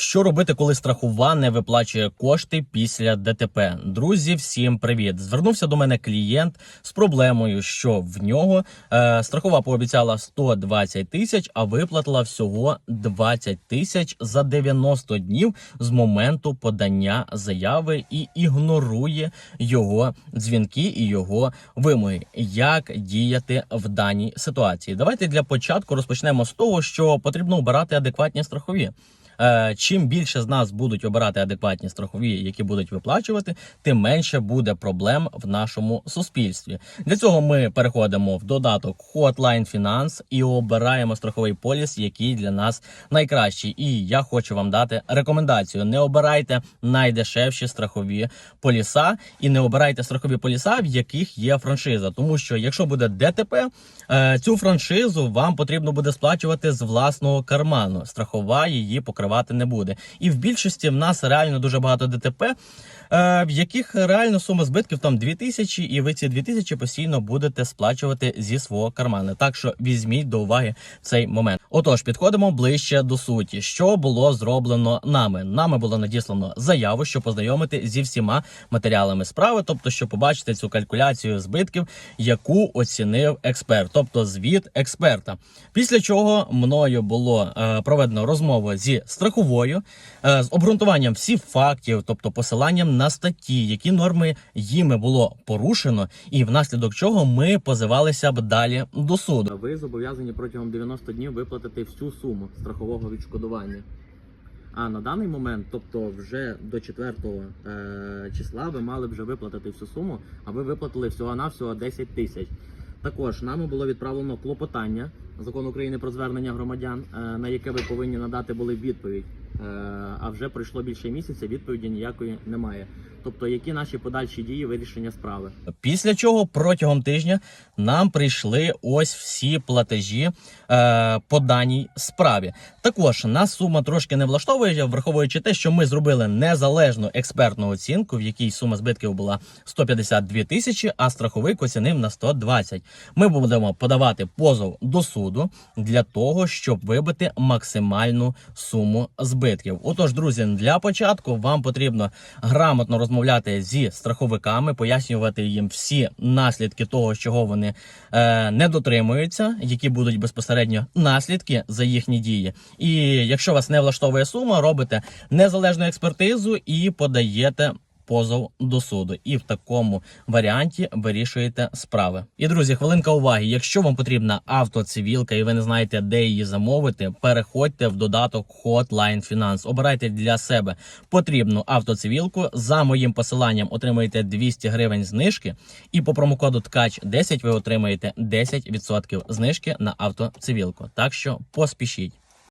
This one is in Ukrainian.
Що робити, коли страхова не виплачує кошти після ДТП? Друзі, всім привіт! Звернувся до мене клієнт з проблемою, що в нього е, страхова пообіцяла 120 тисяч, а виплатила всього 20 тисяч за 90 днів з моменту подання заяви і ігнорує його дзвінки і його вимоги. Як діяти в даній ситуації? Давайте для початку розпочнемо з того, що потрібно обирати адекватні страхові. Е, Чим більше з нас будуть обирати адекватні страхові, які будуть виплачувати, тим менше буде проблем в нашому суспільстві. Для цього ми переходимо в додаток Hotline Finance і обираємо страховий поліс, який для нас найкращий. І я хочу вам дати рекомендацію: не обирайте найдешевші страхові поліса і не обирайте страхові поліса, в яких є франшиза. Тому що якщо буде ДТП, е, цю франшизу вам потрібно буде сплачувати з власного карману. Страхова її покривати не буде. І в більшості в нас реально дуже багато ДТП, е, в яких реально сума збитків там 2000, і ви ці 2000 постійно будете сплачувати зі свого карману. Так що візьміть до уваги цей момент. Отож, підходимо ближче до суті. Що було зроблено нами? Нами було надіслано заяву, щоб познайомити зі всіма матеріалами справи, тобто, щоб побачити цю калькуляцію збитків, яку оцінив експерт, тобто звіт експерта. Після чого мною було е, проведено розмову зі страховою е, з обґрунтуванням всіх фактів, тобто посиланням на статті, які норми їми було порушено, і внаслідок чого ми позивалися б далі до суду. Ви зобов'язані протягом 90 днів виплатити всю суму страхового відшкодування. А на даний момент, тобто вже до 4 е, числа, ви мали б вже виплатити всю суму, а ви виплатили всього навсього 10 тисяч. Також нами було відправлено клопотання закон України про звернення громадян, е, на яке ви повинні надати були відповідь. Е, А вже пройшло більше місяця, відповіді ніякої немає. Тобто, які наші подальші дії вирішення справи? Після чого протягом тижня нам прийшли ось всі платежі е, по даній справі. Також нас сума трошки не влаштовує, враховуючи те, що ми зробили незалежну експертну оцінку, в якій сума збитків була 152 тисячі, а страховик оцінив на 120. Ми будемо подавати позов до суду для того, щоб вибити максимальну суму збитків. Отож, друзі, для початку вам потрібно грамотно розмовляти зі страховиками, пояснювати їм всі наслідки того, чого вони е, не дотримуються, які будуть безпосередньо наслідки за їхні дії. І якщо вас не влаштовує сума, робите незалежну експертизу і подаєте. Позов до суду, і в такому варіанті вирішуєте справи. І друзі, хвилинка уваги. Якщо вам потрібна автоцивілка і ви не знаєте, де її замовити, переходьте в додаток Hotline Finance. Обирайте для себе потрібну автоцивілку. За моїм посиланням отримаєте 200 гривень знижки, і по промокоду ткач 10 ви отримаєте 10% знижки на автоцивілку. Так що поспішіть.